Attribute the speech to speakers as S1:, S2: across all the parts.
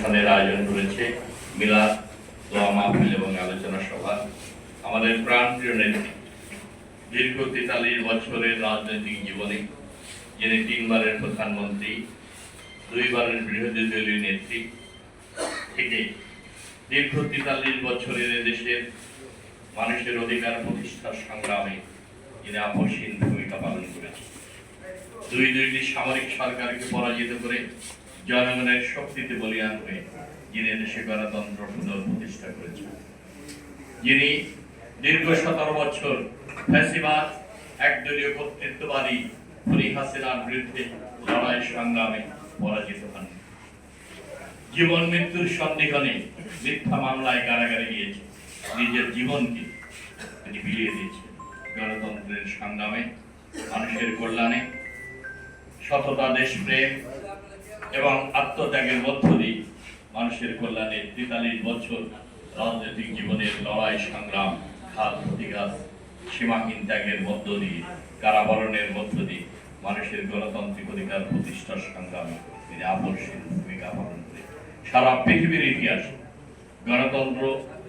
S1: অনুষ্ঠানের আয়োজন করেছে মিলাদ, দোয়া মাহফিল এবং আলোচনা সভা। আমাদের প্রাণপ্রিয় নেত্রী, দীর্ঘ তেতাল্লিশ বছরের রাজনৈতিক জীবনে, যিনি তিনবারের প্রধানমন্ত্রী, দুইবারের বিরোধী দলীয় নেত্রী, থেকে দীর্ঘ তেতাল্লিশ বছরের দেশের মানুষের অধিকার প্রতিষ্ঠার সংগ্রামে যিনি আপসীন ভূমিকা পালন করেছেন। দুই দুইটি সামরিক সরকারকে পরাজিত করে জনগণের শক্তিতে বলিয়ান হয়ে যিনি দেশে গণতন্ত্র পুনর প্রতিষ্ঠা করেছেন। যিনি দীর্ঘ সতেরো বছর ফ্যাসিবাদ, একদলীয় কর্তৃত্ববাদী হরি হাসিনার বিরুদ্ধে লড়াই সংগ্রামে পরাজিত হন। জীবন মৃত্যুর সন্ধিক্ষণে মিথ্যা মামলায় কারাগারে গিয়েছে নিজের জীবনকে তিনি বিলিয়ে দিয়েছেন। গণতন্ত্রের সংগ্রামে, মানুষের কল্যাণে, সততা, দেশপ্রেম এবং আত্মত্যাগের মধ্য দিয়ে মানুষের কল্যাণে তেতাল্লিশ বছর রাজনৈতিক জীবনের লড়াই, সংগ্রাম খাত প্রতিঘাত সীমাহীন ত্যাগের মধ্য দিয়ে, কারাবরণের মধ্য দিয়ে মানুষের গণতান্ত্রিক অধিকার প্রতিষ্ঠার সংগ্রামে তিনি আপসীন ভূমিকা পালন করে সারা পৃথিবীর ইতিহাস গণতন্ত্র,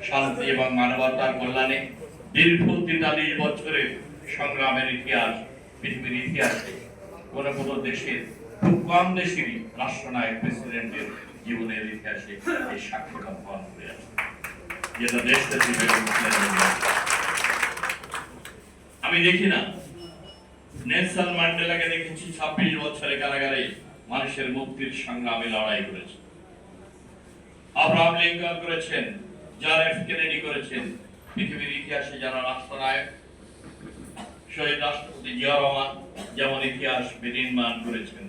S1: শান্তি এবং মানবতার কল্যাণে দীর্ঘ তেতাল্লিশ বছরের সংগ্রামের ইতিহাস, পৃথিবীর ইতিহাসে কোনো কোন দেশের খুব কম দেশেরই রাষ্ট্রনায়ক, প্রেসিডেন্টের জীবনের ইতিহাসে এই সাক্ষ্যটা খালেদা জিয়া। আমি দেখি না। নেলসন ম্যান্ডেলাকে দেখেছি ছাব্বিশ বছরে কারাগারে মানুষের মুক্তির সংগ্রামে লড়াই করেছে। আব্রাহাম লিঙ্কন করেছেন জন এফ কেনেডি করেছেন, পৃথিবীর ইতিহাসে যারা রাষ্ট্রনায়ক, শহীদ রাষ্ট্রপতি জিয়া রহমান যেমন ইতিহাস বিনির্মাণ করেছেন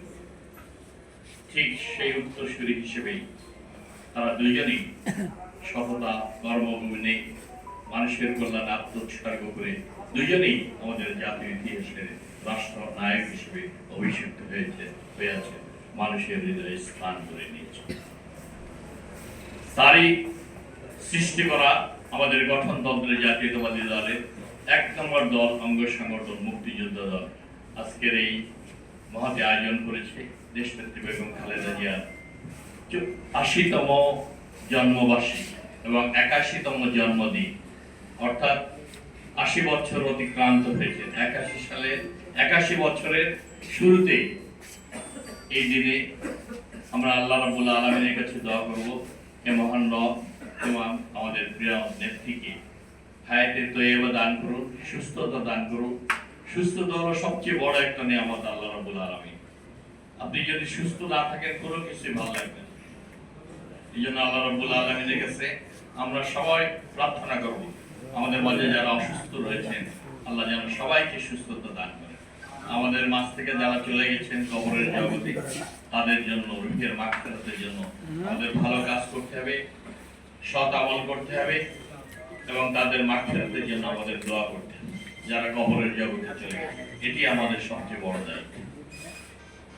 S1: ঠিক সেই উত্তরসূরি হিসেবেই তারা দুইজনই সততা কর্মভূমি নেই মানুষের কল্যাণ, আত্মোৎসর্গ করে দুজনেই আমাদের জাতীয় ইতিহাসের রাষ্ট্র নায়ক হিসেবে অভিষিক্ত হয়েছে হয়েছে মানুষের হৃদয়ে স্থান করে নিয়েছে। তারই সৃষ্টি করা আমাদের গঠনতন্ত্রের জাতীয়তাবাদী দলের এক নম্বর দল অঙ্গ সংগঠন মুক্তিযোদ্ধা দল। আজকের এই মহাতে আয়োজন করেছে। দেশনেত্রী বেগম খালেদা জিয়ার চু- আশিতম জন্মবার্ষিকী এবং একাশিতম জন্মদিন। অর্থাৎ আশি বছর অতিক্রান্ত হয়েছে। একাশি সালে, একাশি বছরের শুরুতে এই দিনে আমরা আল্লাহ রাবুল আলমিনের কাছে দোয়া করব এ মহান রব এবং আমাদের প্রিয় নেত্রীকে। হায়াতের তো এবার দান করুন সুস্থতা দান করুন সুস্থতা হলো সবচেয়ে বড় একটা নিয়ামত আল্লাহ রাবুল আলমী আপনি যদি সুস্থ না থাকেন, কোনো কিছুই ভালো লাগবে না। এই জন্য আল্লাহ রাবুল আলমিনের কাছে আমরা সবাই প্রার্থনা করব, আমাদের মাঝে যারা অসুস্থ রয়েছেন, আল্লাহ যেন সবাইকে সুস্থতা দান করেন আমাদের মাঝ থেকে যারা চলে গেছেন, কবরের জগতে তাদের জন্য, রুহের মাগফিরাতের জন্য আমাদের ভালো কাজ করতে হবে, সৎ আমল করতে হবে এবং তাদের মাগফিরাতের জন্য আমাদের দোয়া করতে হবে, যারা কবরের জগতে চলে গেছে এটি আমাদের সবচেয়ে বড় দায়িত্ব।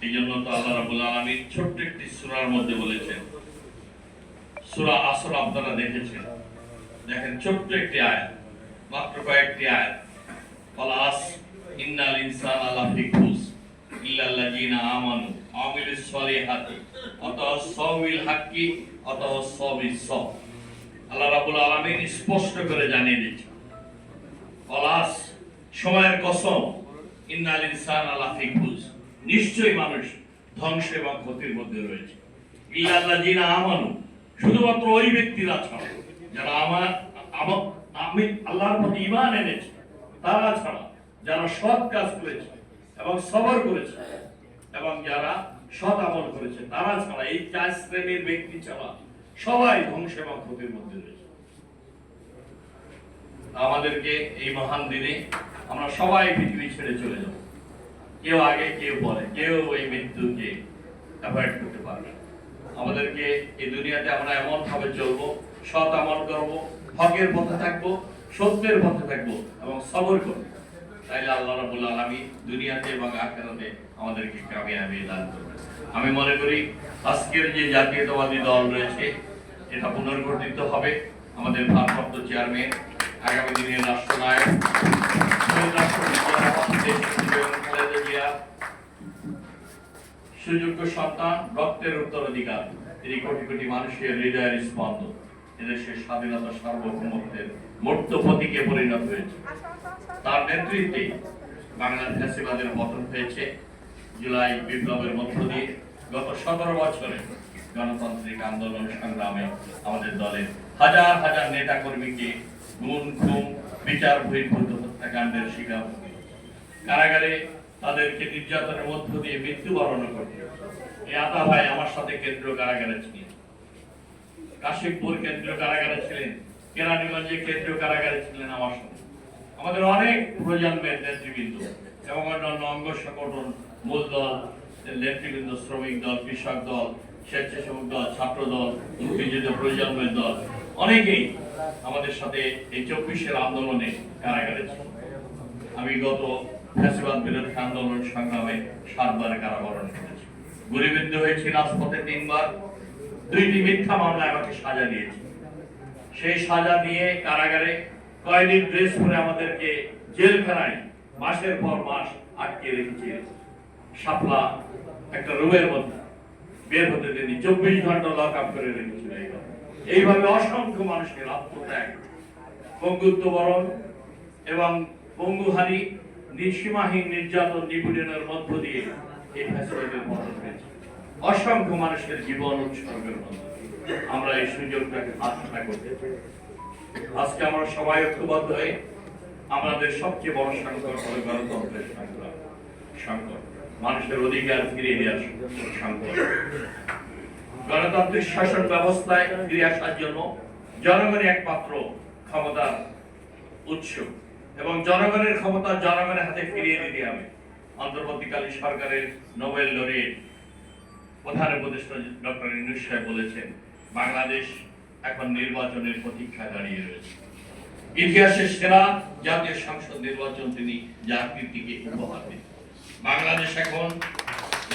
S1: এই জন্য তো আল্লাহ রাবুল আলমী ছোট্ট একটি সূরার মধ্যে বলেছেন, সূরা আসর আপনারা দেখেছেন? দেখেন, ছোট্ট একটি আয়াত, মাত্র কয়েকটি আয়াত। পলাস ইন্নাল ইনসান আলা ফিকুস ইল্লাল্লাযিনা আমানু আমিলুস সলিহাতি অতঃসবিল হাক্কি অতঃসবিস সব। আল্লাহ রাব্বুল আলামিন স্পষ্ট করে জানিয়ে দিচ্ছেন পলাস সময়ের কসম, ইন্নাল ইনসান আলা ফিকুস নিশ্চয়ই মানুষ ধ্বংস এবং ক্ষতির মধ্যে রয়েছে। আমানু, শুধুমাত্র ওই ব্যক্তিরা ছাড়া, যারা আমার আমি আল্লাহর প্রতি ইমান এনেছে, তারা ছাড়া, যারা সৎ কাজ করেছে এবং সবর করেছে এবং যারা সৎ আমল করেছে, তারা ছাড়া, এই চার শ্রেণির ব্যক্তি ছাড়া সবাই ধ্বংস এবং ক্ষতির মধ্যে রয়েছে। আমাদেরকে এই মহান দিনে আমরা সবাই পৃথিবী ছেড়ে চলে যাব। কেউ আগে, কেউ পরে। কেউ এই মৃত্যুকে অ্যাভয়েড করতে পারবে আমাদেরকে এই দুনিয়াতে আমরা এমন ভাবে চলবো, সৎ আমল করব, হকের পথে থাকব, সত্যের পথে থাকব এবং সবর করব। তাইলে আল্লাহ রাব্বুল আলামিন দুনিয়াতে এবং আখিরাতে আমাদেরকে কামিয়াবি দান করবেন। আমি মনে করি আজকের যে জাতীয়তাবাদী দল রয়েছে, এটা পুনর্গঠিত হবে। আমাদের ভারপ্রাপ্ত চেয়ারম্যান, আগামী দিনের রাষ্ট্রনায়ক রাষ্ট্রপতি জিয়া রহমান, দেশনেত্রী বেগম খালেদা জিয়া সুযোগ্য সন্তান, রক্তের উত্তরাধিকার। তিনি কোটি কোটি মানুষের হৃদয়ের স্পন্দন। এদেশের স্বাধীনতা সার্বভৌমত্বের মূর্ত প্রতীকে পরিণত হয়েছে। তার নেতৃত্বে বাংলার ফ্যাসিবাদের পতন হয়েছে। জুলাই বিপ্লবের মধ্য দিয়ে গত সতেরো বছরে গণতান্ত্রিক আন্দোলন সংগ্রামে আমাদের দলের হাজার হাজার নেতা কর্মীকে গুম খুম বিচার, বহির্ভূত হত্যাকাণ্ডের শিকার কারাগারে তাদেরকে নির্যাতনের মধ্য দিয়ে মৃত্যুবরণ করতে এই আতা ভাই আমার সাথে কেন্দ্রীয় কারাগারে ছিলেন। কাশিমপুর কেন্দ্রীয় কারাগারে ছিলেন। কেরানীগঞ্জে কেন্দ্রীয় কারাগারে ছিলেন আমার সাথে। আমাদের অনেক প্রজন্মের নেতৃবৃন্দ এবং অন্যান্য অঙ্গ সংগঠন মূল দল নেতৃবৃন্দ, শ্রমিক দল, কৃষক দল, স্বেচ্ছাসেবক দল, ছাত্র দল মুক্তিযুদ্ধ প্রজন্মের দল, অনেকেই আমাদের সাথে এই চব্বিশের আন্দোলনে কারাগারে ছিল আমি গত ফ্যাসিবাদ বিরোধী আন্দোলন সংগ্রামে সাতবার কারাবরণ করেছি। গুলিবিদ্ধ হয়েছি রাজপথে তিনবার, দুইটি মিথ্যা মামলায় আমাকে সাজা দিয়েছে। সেই সাজা নিয়ে কারাগারে কয়েকদিন ড্রেস পরে আমাদেরকে জেলখানায় মাসের পর মাস আটকে রেখেছে। শাপলা একটা রুমের মধ্যে বের হতে দেনি চব্বিশ ঘণ্টা লক আপ করে রেখেছিল এইভাবে। অসংখ্য মানুষের আত্মত্যাগ, পঙ্গুত্ব বরণ এবং পঙ্গুহানি নিঃসীমাহীন নির্যাতন নিপীড়নের মধ্য দিয়ে এই ফ্যাসিলিটির পতন হয়েছে। অসংখ্য মানুষের জীবন উৎসর্গের মধ্যে আমরা এই সুযোগটাকে হাতছাড়া করতে আজকে আমরা সবাই ঐক্যবদ্ধ হয়ে আমাদের সবচেয়ে বড় সংকট হলো গণতন্ত্রের সংগ্রাম সংকট। মানুষের অধিকার ফিরিয়ে দেওয়ার সংকট। গণতান্ত্রিক শাসন ব্যবস্থায় ফিরে আসার জন্য জনগণই একমাত্র ক্ষমতার উৎস। এবং জনগণের ক্ষমতা জনগণের হাতে ফিরিয়ে দিতে হবে। অন্তর্বর্তীকালীন সরকারের নোবেল লরিয়েট প্রধান উপদেষ্টা ডক্টর ইনুস বলেছেন, বাংলাদেশ এখন নির্বাচনের প্রতীক্ষায় দাঁড়িয়ে রয়েছে। ইতিহাসের সেরা জাতীয় সংসদ নির্বাচন তিনি জাতিকে উপহার দিন। বাংলাদেশ এখন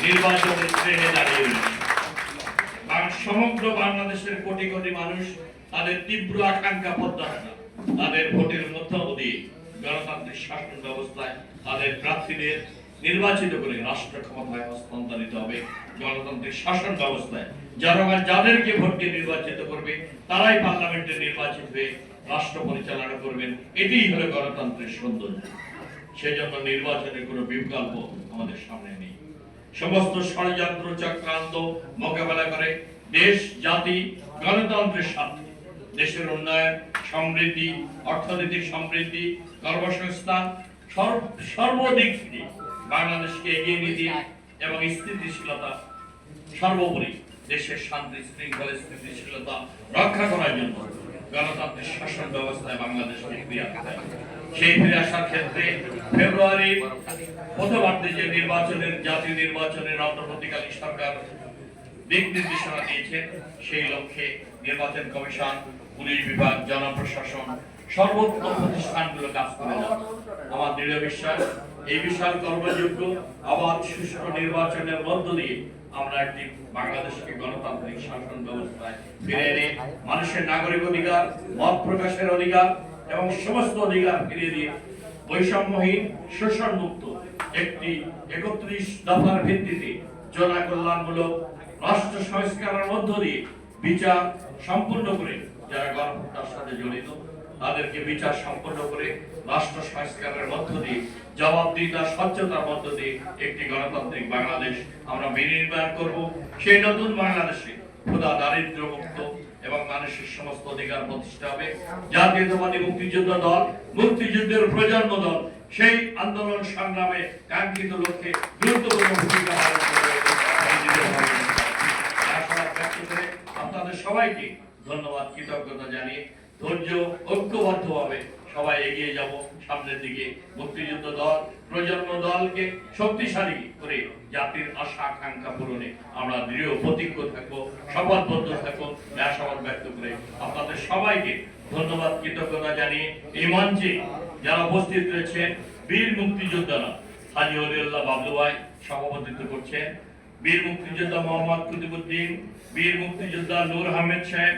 S1: নির্বাচনের ট্রেনে দাঁড়িয়ে রয়েছে। সমগ্র বাংলাদেশের কোটি কোটি মানুষ তাদের তীব্র আকাঙ্ক্ষা প্রত্যাশা, তাদের ভোটের মধ্য দিয়ে গণতান্ত্রিক শাসন ব্যবস্থায় তাদের প্রার্থীদের নির্বাচিত করে রাষ্ট্র ক্ষমতায় হস্তান্তরিত হবে। গণতান্ত্রিক শাসন ব্যবস্থায় জনগণ যাদেরকে ভোট দিয়ে নির্বাচিত করবে, তারাই পার্লামেন্টে নির্বাচিত হয়ে রাষ্ট্র পরিচালনা করবেন। এটিই হলো গণতন্ত্রের সৌন্দর্য। সেজন্য নির্বাচনের কোনো বিকল্প আমাদের সামনে নেই। সমস্ত ষড়যন্ত্র, চক্রান্ত মোকাবেলা করে দেশ, জাতি গণতন্ত্রের স্বার্থে দেশের উন্নয়ন সমৃদ্ধি, অর্থনৈতিক সমৃদ্ধি, কর্মসংস্থান সর্বদিক থেকে বাংলাদেশকে এগিয়ে দিয়ে এবং স্থিতিশীলতা সর্বোপরি দেশের শান্তি, শৃঙ্খলা, স্থিতিশীলতা রক্ষা করার জন্য গণতান্ত্রিক শাসন ব্যবস্থায় আসতে সেই ফিরে আসার ক্ষেত্রে ফেব্রুয়ারির প্রথমার্ধে যে নির্বাচনের, জাতীয় নির্বাচনের অন্তর্বর্তীকালীন সরকার দিক নির্দেশনা দিয়েছেন, সেই লক্ষ্যে নির্বাচন কমিশন পুলিশ বিভাগ, জনপ্রশাসন সর্বোচ্চ প্রতিষ্ঠানগুলো কাজ করে যাবে। আমার দৃঢ় বিশ্বাস, এই বিশাল কর্মযোগ্য অবাধ, সুষ্ঠু নির্বাচনের মধ্য দিয়ে আমরা একটি বাংলাদেশকে গণতান্ত্রিক শাসন ব্যবস্থায় ফিরে এনে মানুষের নাগরিক অধিকার, মত প্রকাশের অধিকার এবং সমস্ত অধিকার ফিরিয়ে দিয়ে বৈষম্যহীন শোষণ মুক্ত একটি একত্রিশ দফার ভিত্তিতে জনকল্যাণমূলক রাষ্ট্র সংস্কারের মধ্য দিয়ে বিচার সম্পূর্ণ করে যারা গণহত্যার সাথে জড়িত, তাদেরকে বিচার সম্পন্ন করে রাষ্ট্র সংস্কারের মধ্য দিয়ে, জবাবদিহিতা, স্বচ্ছতার মধ্য দিয়ে একটি গণতান্ত্রিক বাংলাদেশ আমরা বিনির্মাণ করব। সেই নতুন বাংলাদেশে ক্ষুদা দারিদ্র মুক্ত এবং মানুষের সমস্ত অধিকার প্রতিষ্ঠা হবে। জাতীয়তাবাদী মুক্তিযুদ্ধ দল, মুক্তিযুদ্ধের প্রজন্ম দল, সেই আন্দোলন সংগ্রামে কাঙ্ক্ষিত লক্ষ্যে গুরুত্বপূর্ণ ভূমিকা পালন করবে। আপনাদের সবাইকে ধন্যবাদ, কৃতজ্ঞতা জানিয়ে ধৈর্য ঐক্যবদ্ধভাবে সবাই এগিয়ে যাব সামনের দিকে। মুক্তিযুদ্ধ দল, প্রজন্ম দলকে শক্তিশালী করে জাতির আশা, আকাঙ্ক্ষা পূরণে আমরা দৃঢ় প্রতিজ্ঞ থাকব, শপথবদ্ধ থাকব। আশাবাদ ব্যক্ত করে আপনাদের সবাইকে ধন্যবাদ, কৃতজ্ঞতা জানিয়ে এই মঞ্চে যারা উপস্থিত রয়েছেন, বীর মুক্তিযোদ্ধারা, হাজি অলিউল্লাহ বাবলু ভাই সভাপতিত্ব করছেন, বীর মুক্তিযোদ্ধা মোহাম্মদ কুতুবুদ্দিন বীর মুক্তিযোদ্ধা নূর আহমেদ সাহেব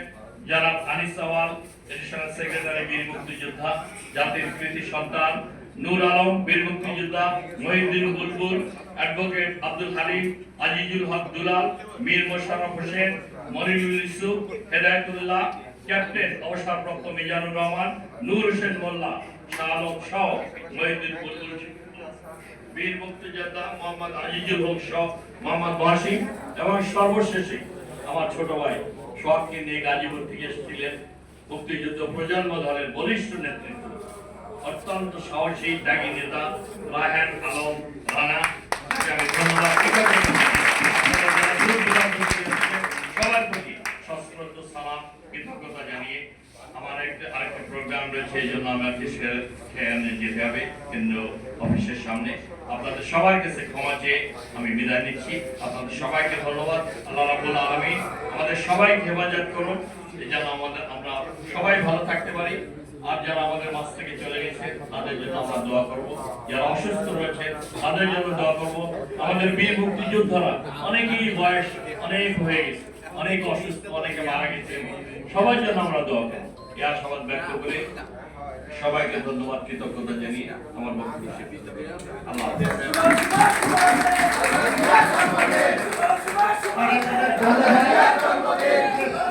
S1: যারা আনিস আওয়াল এডিশনাল সেক্রেটারি বীর মুক্তিযোদ্ধা, জাতির কৃতি সন্তান, নূর আলম, বীর মুক্তিযোদ্ধা, মহিউদ্দিন বুলবুল, অ্যাডভোকেট আব্দুল হালিম, আজিজুল হক দুলাল, মীর মোশাররফ হোসেন, মনিরুল ইসুফ হেদায়তুল্লাহ, ক্যাপ্টেন অবসরপ্রাপ্ত মিজানুর রহমান, নূর হোসেন মোল্লা, শাহ সহ মহিউদ্দিন বুলবুল। বীর মুক্তিযোদ্ধা মোহাম্মদ আজিজুল হক সহ মোহাম্মদ ওয়াসিম এবং সর্বশেষে আমার ছোট ভাই সোহাগকে নিয়ে গাজীপুর থেকে এসেছিলেন মুক্তিযুদ্ধ প্রজন্ম দলের বলিষ্ঠ নেতৃত্ব। অত্যন্ত সাহসী, ত্যাগী নেতা রায়হান আলম রানা আমি ধন্যবাদ কৃতজ্ঞতা জানাই। দূর দূরান্ত থেকে এসেছেন, সবার প্রতি সশ্রদ্ধ সালাম কৃতজ্ঞতা জানিয়ে আরেকটা প্রোগ্রাম রয়েছে এই জন্য আমার যেতে হবে কেন্দ্র অফিসের সামনে। আপনাদের সবার কাছে ক্ষমা চেয়ে আমি বিদায় নিচ্ছি। আপনাদের সবাইকে ধন্যবাদ। আল্লাহ রাবুল আলমী আমাদের সবাইকে হেফাজত করুন। যেন আমাদের আমরা সবাই ভালো থাকতে পারি। আর যারা আমাদের মাছ থেকে চলে গেছে, তাদের জন্য আমরা দোয়া করব। যারা অসুস্থ রয়েছে, তাদের জন্য দোয়া করব। আমাদের বীর মুক্তিযোদ্ধারা অনেকেই বয়স অনেক হয়ে গেছে, অনেক অসুস্থ, অনেকে মারা গেছে। সবার জন্য আমরা দোয়া করব। ইয়া সবার ব্যক্ত করে সবাইকে ধন্যবাদ কৃতজ্ঞতা জানিয়ে আমার বক্তব্য শেষ আল্লাহ আমার